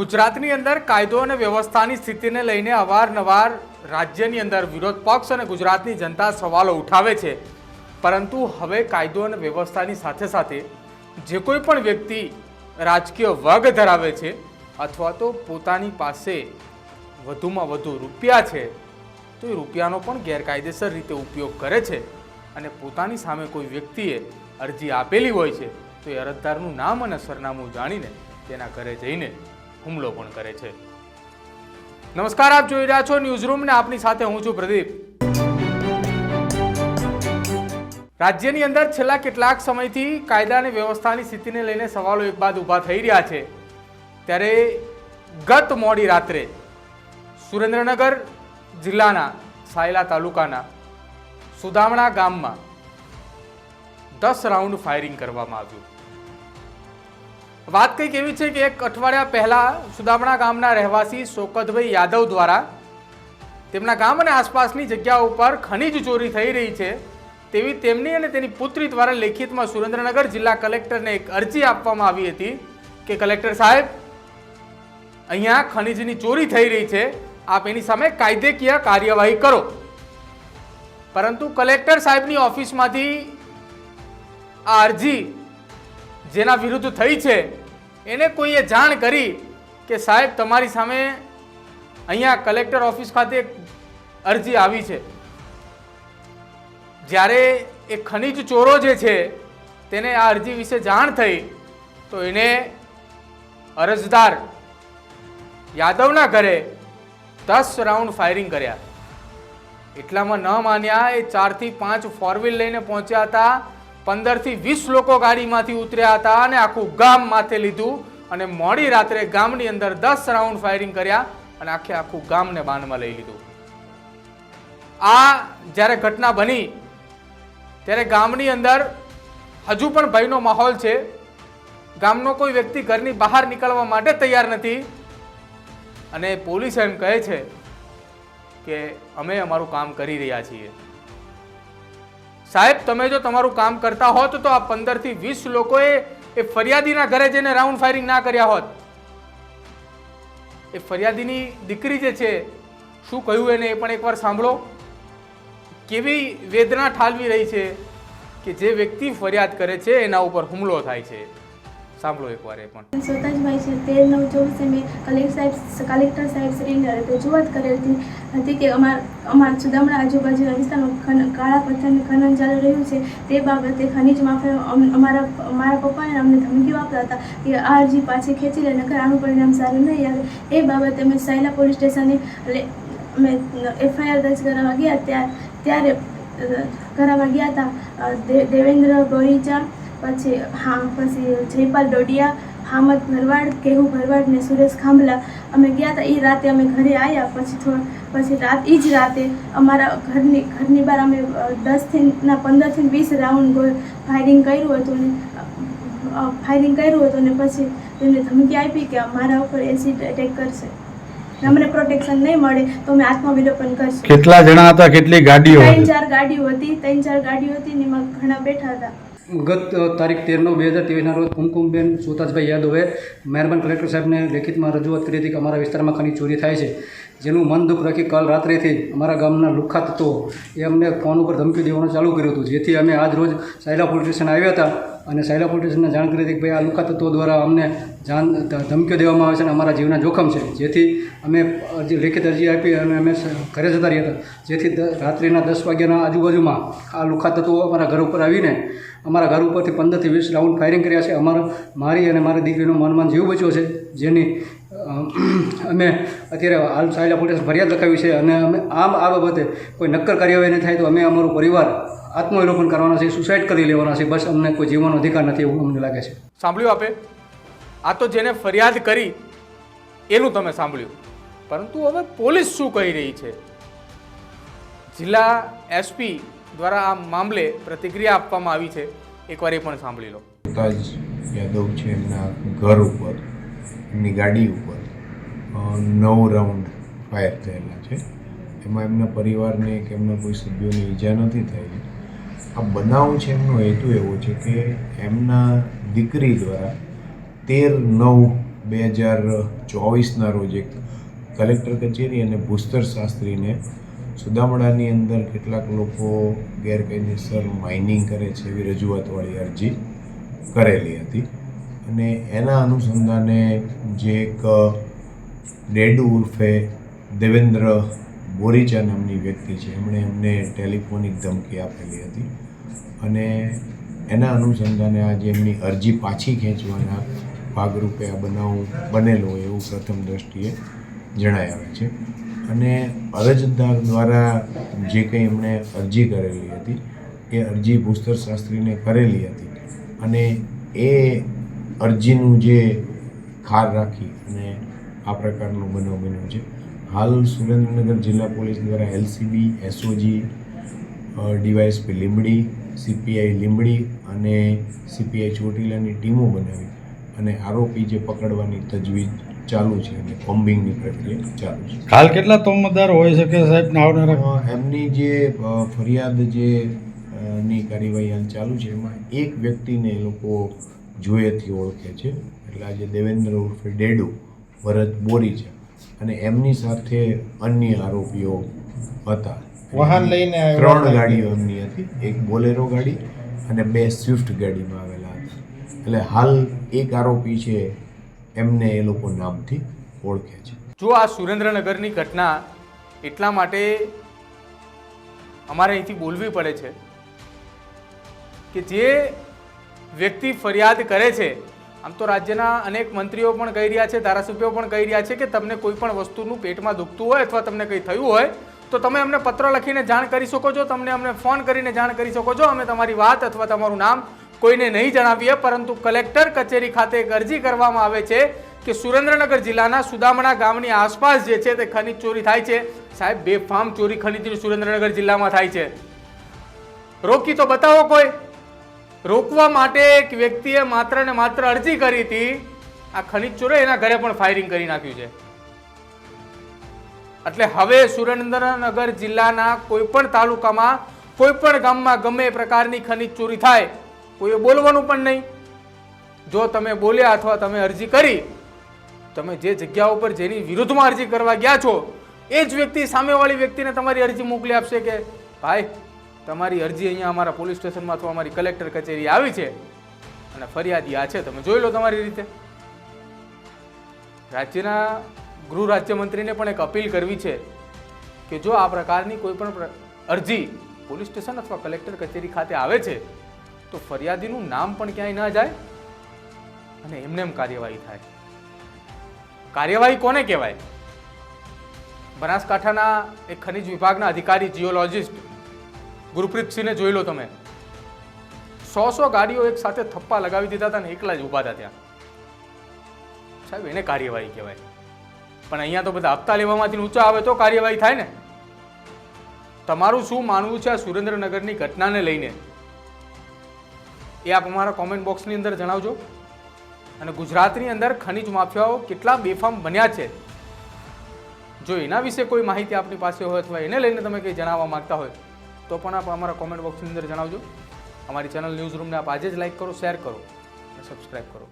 ગુજરાતની અંદર કાયદો અને વ્યવસ્થાની સ્થિતિને લઈને અવારનવાર રાજ્યની અંદર વિરોધ પક્ષ અને ગુજરાતની જનતા સવાલો ઉઠાવે છે. પરંતુ હવે કાયદો અને વ્યવસ્થાની સાથે સાથે જે કોઈ પણ વ્યક્તિ રાજકીય વર્ગ ધરાવે છે અથવા તો પોતાની પાસે વધુમાં વધુ રૂપિયા છે, તો એ રૂપિયાનો પણ ગેરકાયદેસર રીતે ઉપયોગ કરે છે અને પોતાની સામે કોઈ વ્યક્તિએ અરજી આપેલી હોય છે, તો એ અરજદારનું નામ અને સરનામું જાણીને તેના ઘરે જઈને હુમલો પણ કરે છે. નમસ્કાર, આપ જોઈ રહ્યા છો ન્યૂઝ રૂમ ને આપની સાથે હું છું પ્રદીપ. રાજ્યની અંદર છેલ્લા કેટલાક સમયથી કાયદા અને વ્યવસ્થાની સ્થિતિને લઈને સવાલો એક બાદ ઊભા થઈ રહ્યા છે. ત્યારે ગત મોડી રાત્રે સુરેન્દ્રનગર જિલ્લાના સાયલા તાલુકાના સુદામણા ગામમાં દસ રાઉન્ડ ફાયરિંગ કરવામાં આવ્યું. વાત કંઈક એવી છે કે એક અઠવાડિયા પહેલાં સુદામણા ગામના રહેવાસી શોકતભાઈ યાદવ દ્વારા તેમના ગામ અને આસપાસની જગ્યા ઉપર ખનીજ ચોરી થઈ રહી છે. તેવી તેમની અને તેની પુત્રી દ્વારા લેખિતમાં સુરેન્દ્રનગર જિલ્લા કલેક્ટરને એક અરજી આપવામાં આવી હતી કે, કલેક્ટર સાહેબ, અહીંયા ખનીજની ચોરી થઈ રહી છે. આપ એની સામે કાયદેકીય કાર્યવાહી કરો. પરંતુ કલેક્ટર સાહેબની ઓફિસમાંથી આ અરજી જેના વિરુદ્ધ થઈ છે એને કોઈએ જાણ કરી કે સાહેબ, તમારી સામે અહીંયા કલેક્ટર ઓફિસ ખાતે એક અરજી આવી છે. જ્યારે એ ખનિજ ચોરો જે છે, તેને આ અરજી વિશે જાણ થઈ, તો એને અરજદાર યાદવના ઘરે દસ રાઉન્ડ ફાયરિંગ કર્યા. એટલામાં ન માન્યા એ ચારથી પાંચ ફોર વ્હીલ લઈને પહોંચ્યા હતા પંદરથી વીસ લોકો ગાડીમાંથી ઉતર્યા હતા અને આખું ગામ માથે લીધું અને મોડી રાત્રે ગામની અંદર દસ રાઉન્ડ ફાયરિંગ કર્યા અને આખે આખું ગામને બાનમાં લઈ લીધું. આ જ્યારે ઘટના બની, ત્યારે ગામની અંદર હજુ પણ ભયનો માહોલ છે. ગામનો કોઈ વ્યક્તિ ઘરની બહાર નીકળવા માટે તૈયાર નથી. અને પોલીસ એમ કહે છે કે અમે અમારું કામ કરી રહ્યા છીએ. સાહેબ, તમે જો તમારું કામ કરતા હોત તો આ પંદરથી વીસ લોકોએ એ ફરિયાદીના ઘરે જઈને રાઉન્ડ ફાયરિંગ ના કર્યા હોત. એ ફરિયાદીની દીકરી જે છે, શું કહ્યું એને એ પણ એકવાર સાંભળો. કેવી વેદના ઠાલવી રહી છે કે જે વ્યક્તિ ફરિયાદ કરે છે, એના ઉપર હુમલો થાય છે. સાંભળો એકવાર એ પણ. સ્વતાજભાઈ છે, તેર નવ ચોવીસે મેં કલેક્ટર સાહેબ કલેક્ટર સાહેબ શ્રીને રજૂઆત કરેલ હતી. કે અમાર, અમારા સુદામણા આજુબાજુના વિસ્તારમાં કાળા પથ્થરનું ખનન ચાલી રહ્યું છે. તે બાબતે ખનીજ માફિયા અમ- અમારા મારા પપ્પાએ અમને ધમકીઓ આપતા હતા કે આ અરજી પાછી ખેંચી લે, નકર આનું પરિણામ સારું નહીં આવે. એ બાબતે અમે સાયલા પોલીસ સ્ટેશને અમે એફઆઈઆર દર્જ કરાવવા ગયા ત્યારે ત્યારે કરાવવા ગયા હતા દેવેન્દ્ર બોરીચા પછી હા પછી જયપાલ ડોડિયા હામદ ભરવાડ કેહુ ભરવાડ ને સુરેશ ખાંભલા. અમે ગયા હતા એ રાતે અમે ઘરે આવ્યા પછી થોડા પછી રાત એ જ રાતે અમારા ઘરની ઘરની બહાર અમે દસથી ના પંદરથી વીસ રાઉન્ડ ફાયરિંગ કર્યું હતું ને ફાયરિંગ કર્યું હતું ને પછી તેમને ધમકી આપી કે મારા ઉપર એસિડ એટેક કરશે. અમને પ્રોટેક્શન નહીં મળે તો અમે આત્મવિલોપન કરશું. કેટલા જણા હતા કેટલી ગાડીઓ ત્રણ ચાર ગાડીઓ હતી ત્રણ ચાર ગાડીઓ હતી ને એમાં ઘણા બેઠા હતા. ગત તારીખ તેર નવ બે હજાર ત્રેવીસના રોજ કુમકુમબેન સુતાજભાઈ યાદવે મહેરબાન કલેક્ટર સાહેબને લેખિતમાં રજૂઆત કરી હતી કે અમારા વિસ્તારમાં ખની ચોરી થાય છે. જેનું મન દુઃખ રાખી કાલ રાત્રેથી અમારા ગામના લુખ્ખા તત્વો એ અમને ફોન ઉપર ધમકી દેવાનું ચાલુ કર્યું હતું. જેથી અમે આજ રોજ સાયલા પોલીસ સ્ટેશન આવ્યા હતા. અને સાયલા પોલીસ જાણ કરી હતી કે ભાઈ આ લુકા તત્વો દ્વારા અમને જાણ ધમકીઓ દેવામાં આવે છે અને અમારા જીવના જોખમ છે. જેથી અમે અરજી, લેખિત અરજી આપી અને અમે ઘરે જતા રહ્યા હતા. જેથી રાત્રિના દસ વાગ્યાના આજુબાજુમાં આ લુખા તત્વો અમારા ઘર ઉપર આવીને અમારા ઘર ઉપરથી પંદરથી વીસ રાઉન્ડ ફાયરિંગ કર્યા છે. અમારા, મારી અને મારી દીકરીનો મનમાં જીવ બચ્યો છે જેની અમે અત્યારે હાલ સાયલા પોલીસ ફરિયાદ લખાવી છે અને અમે આમ આ બાબતે કોઈ નક્કર કાર્યવાહી નહીં થાય તો અમે અમારો પરિવાર આત્મવિલોપન કરવાના છે સુસાઇડ કરી લેવાના છે બસ અમને કોઈ જીવવાનો અધિકાર નથી એવું અમને લાગે છે. સાંભળ્યું આપે? આ તો જેને ફરિયાદ કરી એનું તમે સાંભળ્યું. પરંતુ હવે પોલીસ શું કહી રહી છે? જિલ્લા એસપી દ્વારા આ મામલે પ્રતિક્રિયા આપવામાં આવી છે. એકવાર એ પણ સાંભળી લો. યાદવ છે એમના ઘર ઉપર. એમની ગાડી ઉપર નવ રાઉન્ડ ફાયર થયેલા છે. એમાં એમના પરિવારને કે એમના કોઈ સભ્યોને ઈજા નથી થયેલી. આ બનાવ છે એમનો હેતુ એવો છે કે એમના દીકરી દ્વારા તેર નવ બે હજાર ચોવીસના રોજ એક કલેક્ટર કચેરી અને ભૂસ્તર શાસ્ત્રીને સુદામડાની અંદર કેટલાક લોકો ગેરકાયદેસર માઇનિંગ કરે છે એવી રજૂઆતવાળી અરજી કરેલી હતી. અને એના અનુસંધાને જે એક ડેડુ ઉર્ફે દેવેન્દ્ર બોરીચા નામની વ્યક્તિ છે. એમણે એમને ટેલિફોનિક ધમકી આપેલી હતી. અને એના અનુસંધાને આજે એમની અરજી પાછી ખેંચવાના ભાગરૂપે આ બનાવ બનેલો એવું પ્રથમ દ્રષ્ટિએ જણાય આવે છે. અને અરજદાર દ્વારા જે કંઈ એમણે અરજી કરેલી હતી, એ અરજી ભૂસ્તર શાસ્ત્રીને કરેલી હતી. અને એ અરજીનું જે ખાર રાખી અને આ પ્રકારનું બનાવ બન્યો છે. હાલ સુરેન્દ્રનગર જિલ્લા પોલીસ દ્વારા LCB SOG DYSP Limbdi CPI Limbdi અને સીપીઆઈ ચોટીલાની ટીમો બનાવી અને આરોપી જે પકડવાની તજવીજ ચાલુ છે અને કોમ્બિંગની પ્રક્રિયા ચાલુ છે. હાલ કેટલા તોમતદાર હોઈ શકે સાહેબ આવનારા? એમની જે ફરિયાદ જે ની કાર્યવાહી હાલ ચાલુ છે. એમાં એક વ્યક્તિને એ લોકો જોયેથી ઓળખે છે. એટલે આજે દેવેન્દ્ર ઉર્ફે ડેડુ ભરત બોરી છે. અને એમની સાથે અન્ય આરોપીઓ હતા. વાહન લઈને ત્રણ ગાડીઓ એમની હતી. એક બોલેરો ગાડી અને બે સ્વિફ્ટ ગાડીમાં આવેલા હતા. એટલે હાલ એક આરોપી છે એમને એ લોકો નામથી ઓળખે છે. જો આ સુરેન્દ્રનગરની ઘટના એટલા માટે અમારે અહીંથી બોલવી પડે છે કે જે વ્યક્તિ ફરિયાદ કરે છે. આમ તો રાજ્યના અનેક મંત્રીઓ પણ કહી રહ્યા છે, ધારાસભ્યો પણ કહી રહ્યા છે કે તમને કોઈ પણ વસ્તુનું પેટમાં દુખતું હોય અથવા તમને કંઈ થયું હોય, તો તમે અમને પત્ર લખીને જાણ કરી શકો છો, તમને અમને ફોન કરીને જાણ કરી શકો છો, અમે તમારી વાત અથવા તમારું નામ કોઈને નહીં જણાવીએ, પરંતુ કલેક્ટર કચેરી ખાતે એક અરજી કરવામાં આવે છે કે સુરેન્દ્રનગર જિલ્લાના સુદામણા ગામની આસપાસ જે છે તે ખનિજ ચોરી થાય છે. સાહેબ, બેફામ ચોરી ખનિજની સુરેન્દ્રનગર જિલ્લામાં થાય છે. રોકી તો બતાવો કોઈ. રોકવા માટે એક વ્યક્તિએ માત્ર ને માત્ર અરજી કરી હતી. આ ખનિજ ચોરે એના ઘરે પણ ફાયરિંગ કરી નાખ્યું છે. એટલે હવે સુરેન્દ્રનગર જિલ્લાના કોઈ પણ તાલુકામાં કોઈ પણ ગામમાં ગમે એ પ્રકારની ખનિજ ચોરી થાય, કોઈએ બોલવાનું પણ નહીં. જો તમે બોલ્યા અથવા તમે અરજી કરી, તમે જે જગ્યા ઉપર જેની વિરુદ્ધમાં અરજી કરવા ગયા છો, એ જ વ્યક્તિ સામેવાળી વ્યક્તિને તમારી અરજી મોકલી આપશે કે, ભાઈ તમારી અરજી અહીંયા અમારા પોલીસ સ્ટેશનમાં અથવા અમારી કલેક્ટર કચેરી આવી છે અને ફરિયાદી આ છે. તમે જોઈ લો તમારી રીતે. રાજ્યના ગૃહ રાજ્યમંત્રીને પણ એક અપીલ કરવી છે કે જો આ પ્રકારની કોઈ પણ અરજી પોલીસ સ્ટેશન અથવા કલેક્ટર કચેરી ખાતે આવે છે, તો ફરિયાદીનું નામ પણ ક્યાંય ન જાય અને એમને એમ કાર્યવાહી થાય. કાર્યવાહી કોને કહેવાય? બનાસકાંઠાના એક ખનિજ વિભાગના અધિકારી જીઓલોજિસ્ટ ગુરપ્રીતસિંહને જોઈ લો તમે. સો સો ગાડીઓ એક સાથે થપ્પા લગાવી દીધા હતા ને એકલા જ ઊભા હતા ત્યાં. સાહેબ, એને કાર્યવાહી કહેવાય. પણ અહીંયા તો બધા હપ્તા લેવામાંથી ઊંચા આવે તો કાર્યવાહી થાય ને. તમારું શું માનવું છે આ સુરેન્દ્રનગરની ઘટનાને લઈને? એ આપ અમારા કોમેન્ટ બોક્સની અંદર જણાવજો. અને ગુજરાતની અંદર ખનિજ માફિયાઓ કેટલા બેફામ બન્યા છે? જો એના વિશે કોઈ માહિતી આપની પાસે હોય અથવા એને લઈને તમે કંઈ જણાવવા માગતા હોય તો પણ આપ અમારા કોમેન્ટ બોક્સની અંદર જણાવજો. અમારી ચેનલ ન્યૂઝ રૂમને આપ આજે જ લાઈક કરો શેર કરો અને સબસ્ક્રાઈબ કરો.